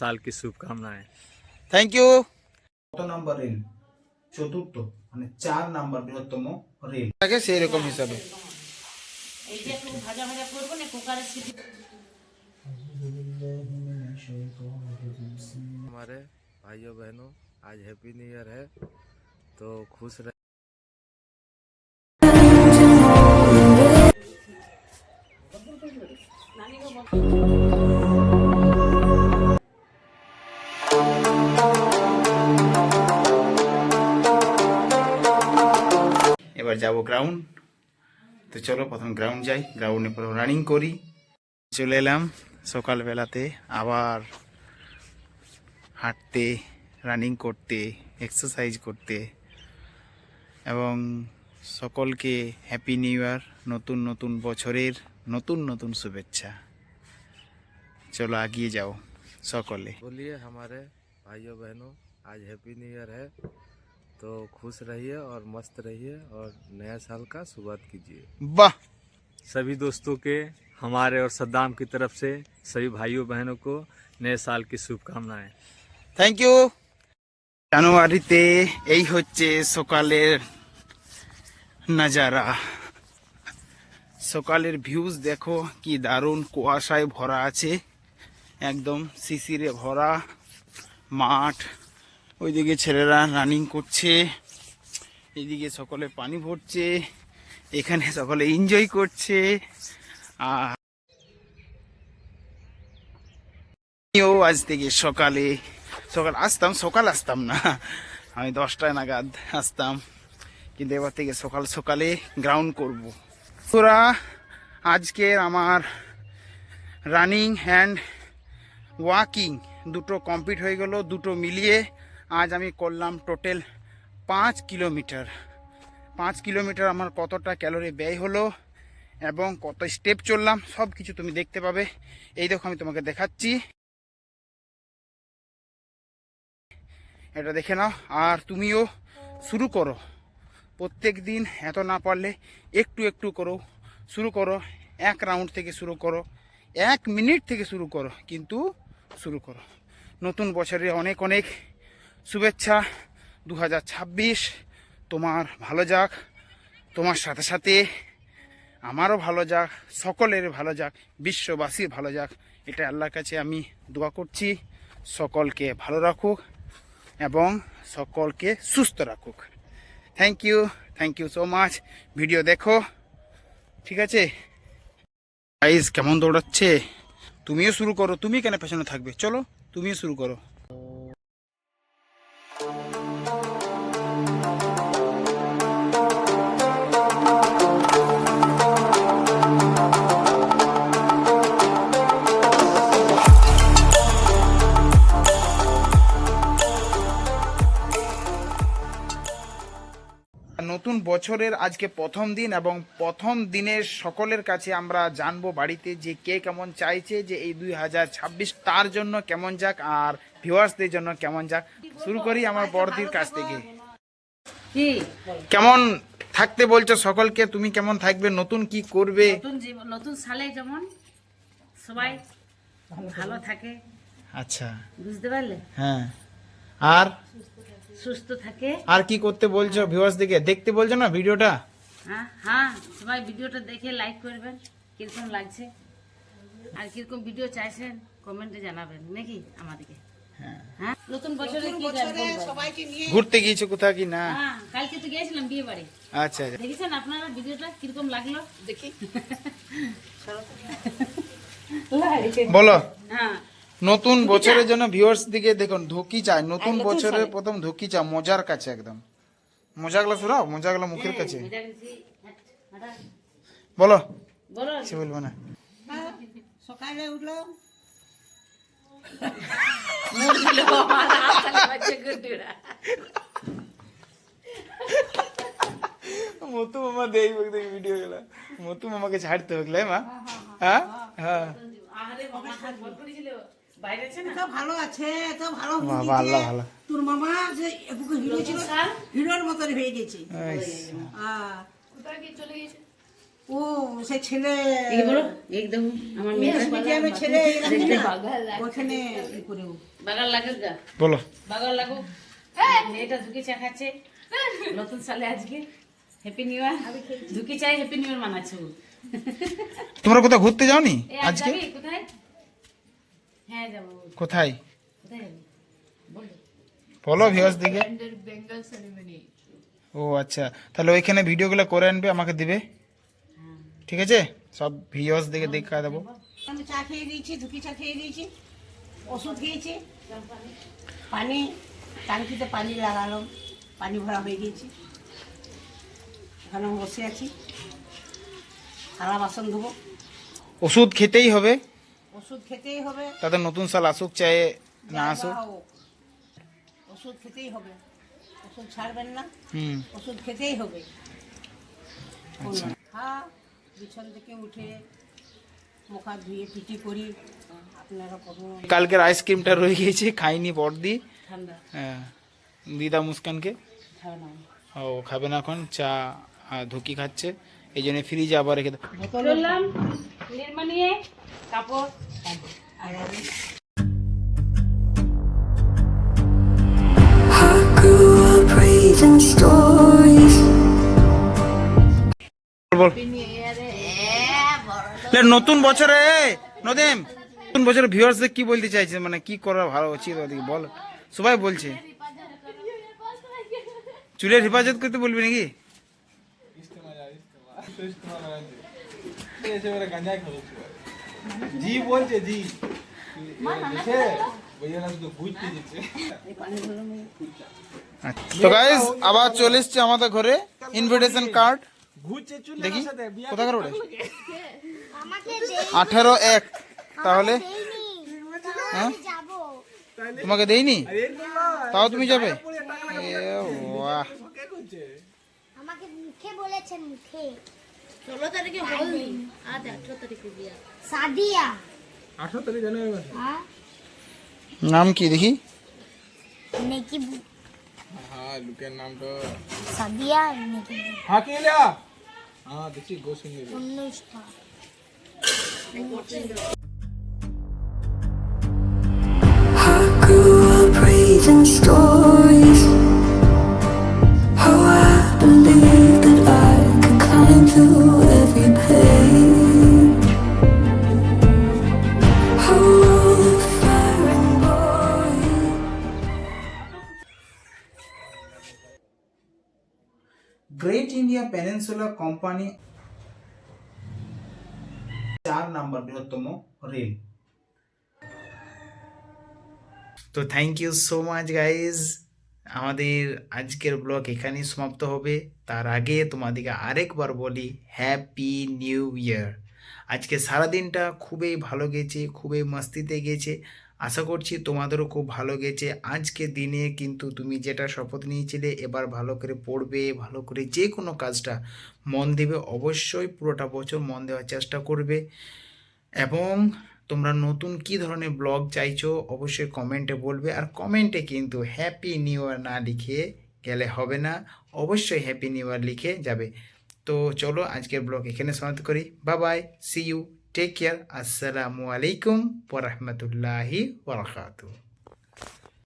साल की शुभकामनाएं থ্যাংক ইউ কত নাম্বার রেল চতুর্থ মানে চার নাম্বার বৃহত্তম রেল থাকে সেই রকম হিসাবে हमारे भाइयों बहनों आज हैप्पी न्यू ईयर है तो खुश रहे এবার যাব গ্রাউন্ড তো চলো প্রথম গ্রাউন্ড যাই। গ্রাউন্ডে প্রথম রানিং করি। চলে এলাম সকালবেলাতে আবার হাঁটতে রানিং করতে এক্সারসাইজ করতে। এবং সকলকে হ্যাপি নিউ ইয়ার নতুন নতুন বছরের নতুন নতুন শুভেচ্ছা। চলো আগিয়ে যাও সকলে। বলিয়ে, আমার ভাই বহন আজ হ্যাপি নিউ ইয়ার হ্যাঁ? तो खुश रहिए और मस्त रहिए और नया साल का शुरुआत कीजिए বাহ सभी दोस्तों के हमारे और सद्दाम की तरफ से सभी भाइयों बहनों को नए साल की शुभकामनाएं থ্যাংক ইউ জানুয়ারিতে এই হচ্ছে সকালের নাজারা সকালের ভিউজ দেখো কি দারুণ কুয়াশায় ভরা আছে একদম শিশিরে ভরা মাঠ ওইদিকে ছেলেরা রানিং করছে, এইদিকে সকলে পানি ভরছে, এখানে সকলে এনজয় করছে। আর আমিও আজ থেকে সকালে, সকাল আসতাম সকাল আসতাম না, আমি দশটায় নাগাদ আসতাম, কিন্তু এবার থেকে সকাল সকালে গ্রাউন্ড করব। তোরা আজকের আমার রানিং অ্যান্ড ওয়াকিং দুটো কমপ্লিট হয়ে গেল, দুটো মিলিয়ে আজ আমি করলাম টোটাল পাঁচ কিলোমিটার। পাঁচ কিলোমিটার আমার কতটা ক্যালোরি ব্যয় হলো এবং কত স্টেপ চললাম সব কিছু তুমি দেখতে পাবে। এই দেখো আমি তোমাকে দেখাচ্ছি। এটা দেখে নাও, আর তুমিও শুরু করো। প্রত্যেক দিন এত না পারলে একটু একটু করো, শুরু করো, এক রাউন্ড থেকে শুরু করো, এক মিনিট থেকে শুরু করো, কিন্তু শুরু করো। নতুন বছরে অনেক অনেক শুভেচ্ছা দু হাজার ছাব্বিশ। তোমার ভালো যাক। তোমার সাথে সাথে আমারও ভালো যাক। সকলের ভালো যাক। বিশ্ববাসীর ভালো যাক। এটা আল্লাহর কাছে আমি দোয়া করছি। সকলকে ভালো রাখুক এবং সকলকে সুস্থ রাখুক। Thank you thank you so much video দেখো। ঠিক আছে? গাইজ কেমন দৌড়াচ্ছে? তুমিও শুরু করো। তুমি কেন পেছনে থাকবে? চলো, তুমিও শুরু করো। নতুন বছরের আজকে প্রথম দিন এবং প্রথম দিনের সকলের কাছে আমরা জানব বাড়িতে যে কে কেমন চাইছে যে এই দুই হাজার ছাব্বিশ তার জন্য কেমন যাক আর ভিউয়ার্সদের জন্য কেমন যাক। শুরু করি আমার বড়দির কাছ থেকে। কেমন থাকতে বলছো সকলকে? তুমি কেমন থাকবে? নতুন কি করবে? নতুন নতুন সালে যেমন সবাই ভালো থাকে। আচ্ছা। বুঝতে পারলে? হ্যাঁ। আর? সুস্থ থাকে। আর কি করতে বলছো ভিউয়ার্স দিকে? দেখতে বলছো না ভিডিওটা? হ্যাঁ হ্যাঁ সবাই ভিডিওটা দেখে লাইক করবেন কীরকম লাগছে? আর কীরকম ভিডিও চাইছেন কমেন্টে জানাবেন নাকি আমাদেরকে? হ্যাঁ। নতুন বছরে কি জানব ঘুরতে গিয়েছো কোথাও কি? না। হ্যাঁ কালকে তো গিয়েছিলাম বিয়ে বাড়ি। আচ্ছা আচ্ছা। দেখেছেন আপনারা ভিডিওটা কীরকম লাগল? দেখি। বলো। হ্যাঁ নতুন বছরের জন্য ভিউয়ার্স দিকে দেখুন ধুকি চাই নতুন বছরের প্রথম ধুকি চা মজার কাছে একদম। মজাগুলো শুনাও মজাগুলো মুখের কাছে। মজা। হাঁটা। বলো। বলো। কিছু বলব না। সকালে উঠল। মতু মামা দেই দেখি ভিডিও গুলো। মতু মামাকে ছাড়তে হবে মা। হ্যাঁ হ্যাঁ আহারে মামা হাত ভর করেছিল বাইরে আছে না? তো ভালো আছে তো ভালো বাবা আল্লাহ ভালো তোর মামা যে একটু হিরো ছিল হিরোর মতন হয়ে গেছে। আইস। আহ, ও সে ছেলে। এই বলো এক আমার মেয়ে। ইংলিশ ছেলে ওখানে করে ও। লাগুক গা বলো। বাগান লাগুক। এটা ঝুঁকি চা খাচ্ছে নতুন সালে আজকে। হ্যাপি নিউ ইয়ার ঝুঁকি চাই হ্যাপি নিউ ইয়ার মানাচ্ছে তোমরা কোথাও ঘুরতে যাওনি আজকে? কোথায়? হ্যাঁ কোথায়? কোথায় বলো ভিউয়ার্স দিকে। ও আচ্ছা। তাহলে ওইখানে ভিডিওগুলো করে আনবে আমাকে দিবে? ঠিক আছে? সব ভিউয়ার্স দিকে দেখা দেবো। আমি চা খেয়ে দিয়েছি ধুকি চা খেয়ে দিয়েছি ওষুধ খেয়েছি পানি টাঙ্কিতে পানি লাগালাম পানি ভরা হয়ে গিয়েছে। এখানে বসে আছি। থালা বাসন ধোবো। ওষুধ খেতেই হবে? ওষুধ খেতেই হবে। তাতে নতুন সাল আসুক চাই না আসুক। ওষুধ খেতেই হবে। ওষুধ ছাড়বেন না। হুম। ওষুধ খেতেই হবে। হ্যাঁ বিছন থেকে উঠে মুখ ধুয়ে পিটি করি। আপনারা কালকের আইসক্রিমটা রয়ে গিয়েছে খাইনি ঠান্ডা। হ্যাঁ দিদা মুস্কানকে। ও খাবে না এখন চা আর ধুকি খাচ্ছে। এই জন্য ফ্রিজে আবার রেখে দাও চললাম নির্মা নিয়ে। কাপড় আর আমি নতুন বছরে নদেম নতুন বছরে ভিউয়ার্সদের কি বলতে চাইছে? মানে কি করা ভালো উচিত ওদিকে? বল। সবাই বলছে। চুলের হেফাজত করতে বলবি নাকি? জি বলছে জি। তো আবার চলে এসছে আমাদের ঘরে ইনভিটেশন কার্ড দেখি কোথাকার ওটা আঠারো এক তাহলে? হ্যাঁ? তোমাকে দেইনি তাও তুমি যাবে? এ বাহ। আমাকে মুখে বলেছেন মুখে। ষোলো তারিখে হলদি আজ আঠারো তারিখে বিয়া সাদিয়া আঠারো তারিখ জানুয়ারি মাসে হ্যাঁ নাম কি দেখি নেকি হ্যাঁ লুকের নামটা সাদিয়া নেকি হ্যাঁ কে লিয়া হ্যাঁ দেখছি গোসিন নেবে Anushka I grew up reading stories. peninsula company চার নাম্বার বৃহত্তম রেল। তো thank you so much guys আমাদের আজকের ব্লগ এখানেই সমাপ্ত হবে। তার আগে তোমাদেরকে আরেকবার বলি হ্যাপি নিউ ইয়ার আজকে সারাদিনটা খুবই ভালো গেছে, খুবই মস্তিতে গেছে। আশা করছি তোমাদেরও খুব ভালো গেছে। আজকে দিনে কিন্তু তুমি যেটা শপথ নিয়েছিলে, এবার ভালো করে পড়বে, ভালো করে যে কোনো কাজটা মন দেবে, অবশ্যই পুরোটা বছর মন দেওয়ার চেষ্টা করবে। এবং তোমরা নতুন কি ধরনের ব্লগ চাইছো, অবশ্যই কমেন্টে বলবে। আর কমেন্টে কিন্তু হ্যাপি নিউ ইয়ার না লিখে গেলে হবে না, অবশ্যই হ্যাপি নিউ ইয়ার লিখে যাবে। তো চলো আজকের ব্লগ এখানে সমাপ্ত করি। বা bye see you take care আসসালামু আলাইকুম ওরহমতুল্লাহি ওরকাতু